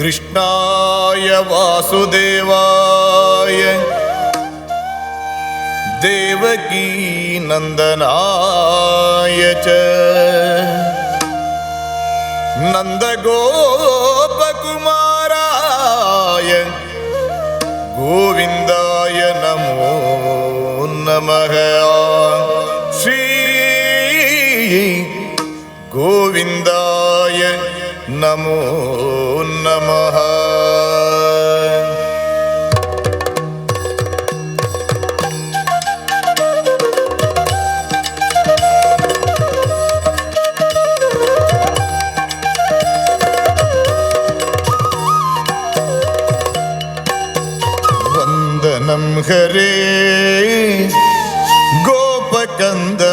कृष्णाय वासुदेवाय। देवकी नन्दनाय च। नन्दगोपकुमाराय। गोविन्दाय नमो नमः। श्री गोविन्दाय नमो नमः वन्दनं हरे गोपकन्दमुरारे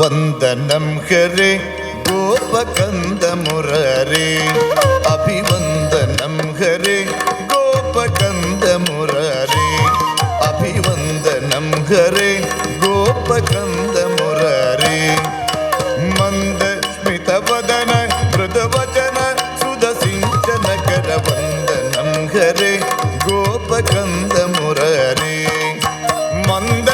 वन्दनं हरे ಗೋಪಕಂದ ಮುರರೆ ಅಭಿವಂದನಂ ಹರೆ ಗೋಪಕಂದ ಮುರರೆ ಅಭಿವಂದನಂ ಹರೆ ಗೋಪಕಂದ ಮುರರೆ ಮಂದ ಸ್ಮಿತವದನ ಮೃದವಚನ ಸುಧ ಸಿಂಚನ ಕರ ವಂದನಂ ಹರೆ ಗೋಪಕಂದ ಮುರರೆ ಮಂದ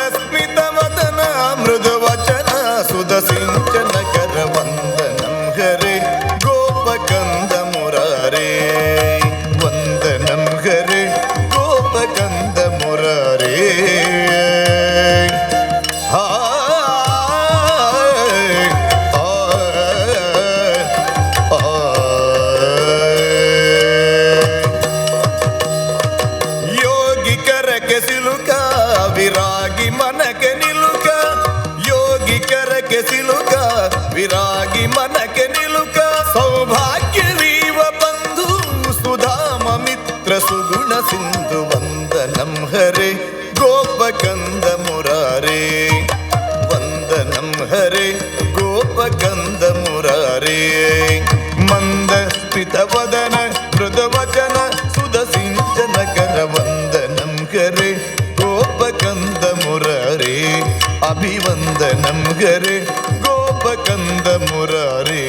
ವಿರಾಗಿ ಮನಕೆ ನಿಲುಕ, ಸೌಭಾಗ್ಯ ನೀವ ಬಂಧು ಸುಧಾಮ ಮಿತ್ರ ಸುಗುಣ ಸಿಂಧು ವಂದನಂ ಹರೆ, ಗೋಪಕಂದ ಮುರಾರೇ. ವಂದನಂ ಹರೆ, ಗೋಪಕಂದ ಮುರಾರೇ. ಮಂದ ಪಿತವದನ ಮೃದವಚನ, ಸುಧ ಸಿಂಚನ ಕರ ವಂದನಂ ಹರೆ, ಗೋಪಕಂದ ಮುರಾರೇ. ಅಭಿವಂದನಂ ಹರೆ ಗೋಪಕಂದ ಮುರಾರಿ.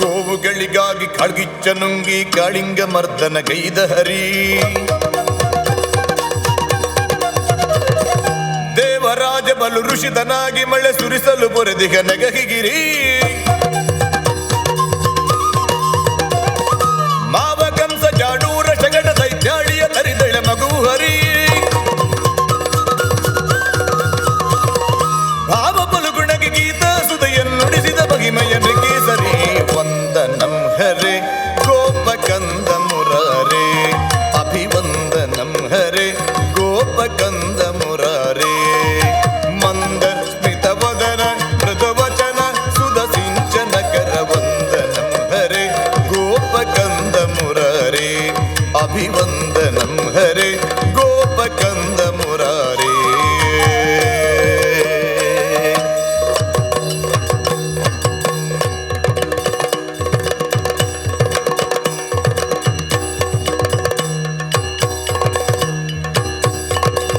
ಗೋವುಗಳಿಗಾಗಿ ಕಳಗಿಚ್ಚ ನುಂಗಿ ಕಾಳಿಂಗ ಮರ್ದನ ಗೈದ ಹರಿ. ದೇವರಾಜ ಬಲು ಋಷಿದನಾಗಿ ಮಳೆ ಸುರಿಸಲು ಬೊರೆದಿಗ ನಗಹಿಗಿರಿ. ಅಭಿವಂದನಂ ಹರೆ ಗೋಪಕಂದ ಮುರಾರೇ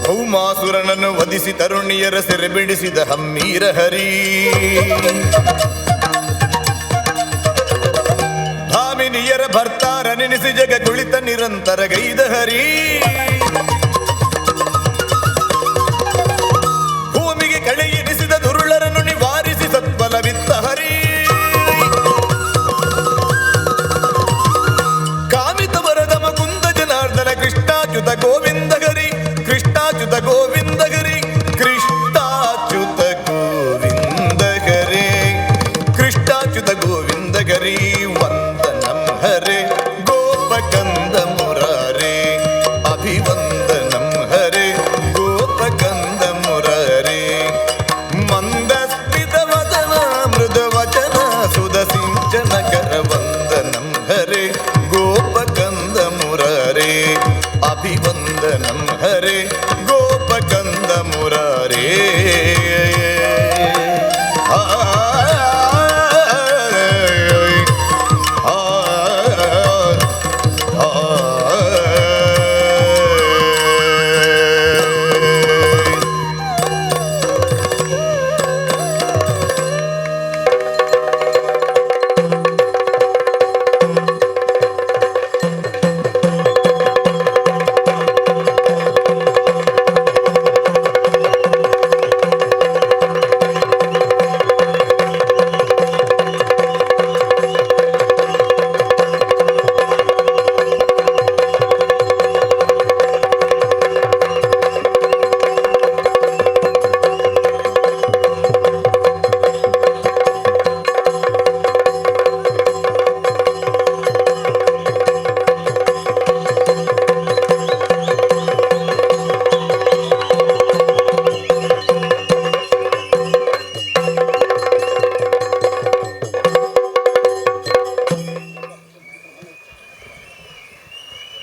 ಭೌಮಾಸುರನನ್ನು ವಧಿಸಿ ತರುಣಿಯರ ಸೆರೆ ಬಿಡಿಸಿದ ಹಮ್ಮೀರ ಹರಿ ಭಾಮಿನಿಯರ ಭರ್ತಾರ ನೆನೆಸಿ ಜಗ ಕುಳಿತ ನಿರಂತರ ಗೈದ ಹರಿ ಭೂಮಿಗೆ ಕಳೆ ಎನಿಸಿದ ದುರುಳರನ್ನು ನಿವಾರಿಸಿ ಸತ್ಫಲವಿತ್ತ ಹರಿ. ಕಾಮಿತ ವರದ ಮುಕುಂದ ಜನಾರ್ದನ ಕೃಷ್ಣಾಚ್ಯುತ ಗೋವಿಂದ ಹರಿ. ಕೃಷ್ಣಾಚ್ಯುತ ಗೋವಿಂದ ಹರಿ, ಕೃಷ್ಣಾಚ್ಯುತ ಗೋವಿಂದ ಕೃಷ್ಣಾಚ್ಯುತ ಗೋವಿಂದ ಕಂದ